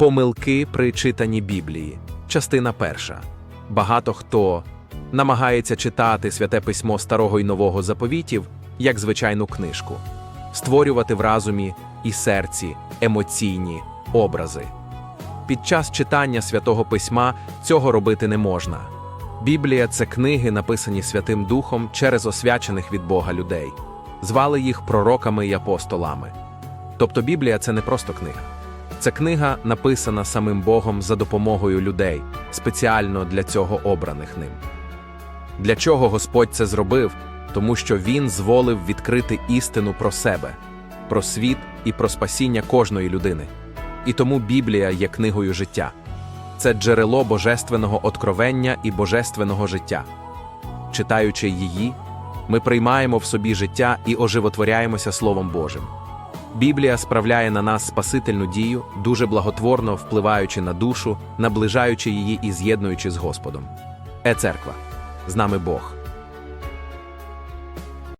Помилки при читанні Біблії. Частина перша. Багато хто намагається читати святе письмо старого й нового заповітів як звичайну книжку, створювати в разумі і серці емоційні образи. Під час читання святого письма цього робити не можна. Біблія це книги, написані Святим Духом через освячених від Бога людей. Звали їх пророками й апостолами. Тобто Біблія це не просто книга. Це книга, написана самим Богом за допомогою людей, спеціально для цього обраних ним. Для чого Господь це зробив? Тому що Він зволив відкрити істину про себе, про світ і про спасіння кожної людини. І тому Біблія є книгою життя. Це джерело божественного откровення і божественного життя. Читаючи її, ми приймаємо в собі життя і оживотворяємося Словом Божим. Біблія справляє на нас спасительну дію, дуже благотворно впливаючи на душу, наближаючи її і з'єднуючи з Господом. Е церква, з нами Бог.